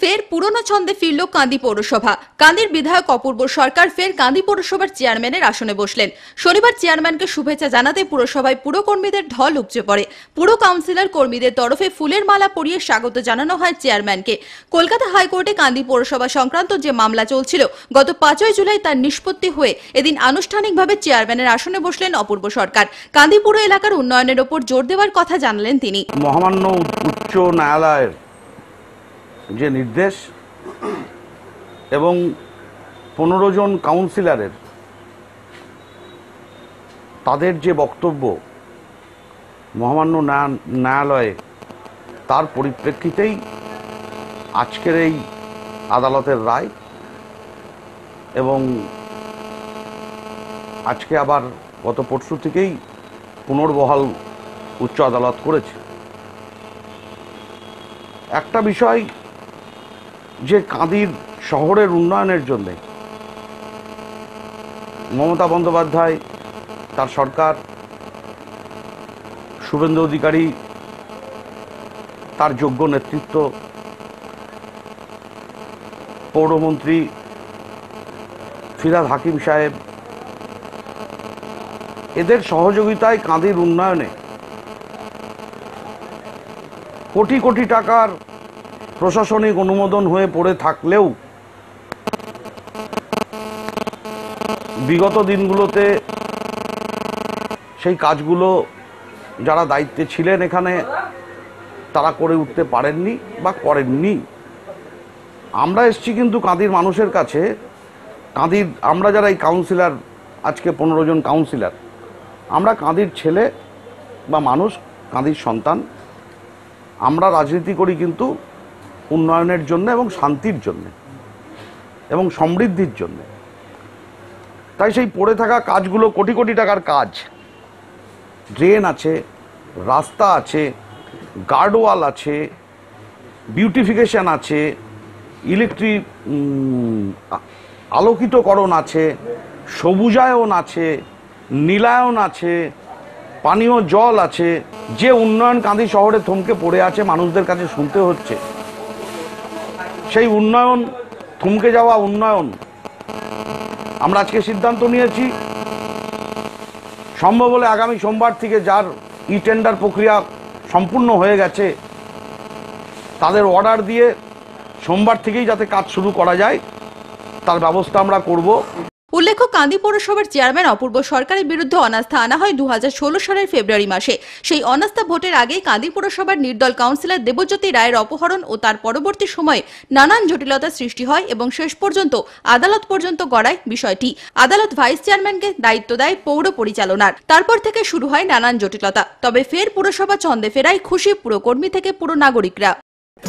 ফের পুরনো ছন্দে ফিরল কান্দি পৌরসভা। কান্দির বিধায়ক অপূর্ব সরকার ফের কান্দি পৌরসভার চেয়ারম্যানের আসনে বসলেন। শনিবার চেয়ারম্যানকে শুভেচ্ছা জানাতে পুরসভায় পুরকর্মীদের ঢল উপচে পড়ে। পুর কাউন্সিলর কর্মীদের তরফে ফুলের মালা পরিয়ে স্বাগত জানানো হয় চেয়ারম্যানকে। কলকাতা হাইকোর্টে কান্দি পৌরসভা সংক্রান্ত যে মামলা চলছিল, গত পাঁচই জুলাই তার নিষ্পত্তি হয়ে এদিন আনুষ্ঠানিকভাবে চেয়ারম্যানের আসনে বসলেন অপূর্ব সরকার। কান্দি পুর এলাকার উন্নয়নের ওপর জোর দেওয়ার কথা জানালেন তিনি। মহামান্য উচ্চ ন্যায়ালয়ের যে নির্দেশ এবং পনেরো জন কাউন্সিলরের তাদের যে বক্তব্য মহামান্য ন্যায়- ন্যায়ালয়ে, তার পরিপ্রেক্ষিতেই আজকের এই আদালতের রায় এবং আজকে আবার গত পরশু থেকেই পুনর্বহাল উচ্চ আদালত করেছে। একটা বিষয় যে কাঁদির শহরের উন্নয়নের জন্যে মমতা বন্দ্যোপাধ্যায়, তার সরকার, শুভেন্দু অধিকারী, তার যোগ্য নেতৃত্ব, পৌরমন্ত্রী ফিরাদ হাকিম সাহেব, এদের সহযোগিতায় কাঁদির উন্নয়নে কোটি কোটি টাকার প্রশাসনিক অনুমোদন হয়ে পড়ে থাকলেও বিগত দিনগুলোতে সেই কাজগুলো যারা দায়িত্বে ছিলেন এখানে, তারা করে উঠতে পারেননি বা করেননি। আমরা এসছি কিন্তু কাঁদির মানুষের কাছে। কাঁদির, আমরা যারা এই কাউন্সিলর আজকে পনেরো জন কাউন্সিলর আমরা কাঁদির ছেলে বা মানুষ, কাঁদির সন্তান। আমরা রাজনীতি করি কিন্তু উন্নয়নের জন্য এবং শান্তির জন্য এবং সমৃদ্ধির জন্য। তাই সেই পড়ে থাকা কাজগুলো কোটি কোটি টাকার কাজ। ড্রেন আছে, রাস্তা আছে, গার্ডওয়াল আছে, বিউটিফিকেশন আছে ইলেকট্রিক আলোকিতকরণ আছে, সবুজায়ন আছে, নীলায়ন আছে, পানীয় জল আছে। যে উন্নয়ন কাঁদি শহরে থমকে পড়ে আছে মানুষদের কাছে শুনতে হচ্ছে। সেই উন্নয়ন, থমকে যাওয়া উন্নয়ন আমরা আজকে সিদ্ধান্ত নিয়েছি। সম্ভব হলে আগামী সোমবার থেকে যার ই টেন্ডার প্রক্রিয়া সম্পূর্ণ হয়ে গেছে, তাদের অর্ডার দিয়ে সোমবার থেকেই যাতে কাজ শুরু করা যায়, তার ব্যবস্থা আমরা করব। উল্লেখ্য, কান্দি পৌরসভার চেয়ারম্যান অপূর্ব সরকারের বিরুদ্ধে অনাস্থা আনা হয় দুই হাজার ষোলো সালের ফেব্রুয়ারি মাসে। সেই অনাস্থা ভোটের আগেই কান্দি পৌরসভার নির্দল কাউন্সিলর দেবজ্যোতি রায়ের অপহরণ ও তার পরবর্তী সময়ে নানান জটিলতা সৃষ্টি হয় এবং শেষ পর্যন্ত আদালত পর্যন্ত গড়ায় বিষয়টি। আদালত ভাইস চেয়ারম্যানকে দায়িত্ব দেয় পৌর পরিচালনার। তারপর থেকে শুরু হয় নানান জটিলতা। তবে ফের পুরসভা ছন্দে ফেরায় খুশি পুরকর্মী থেকে পুরো নাগরিকরা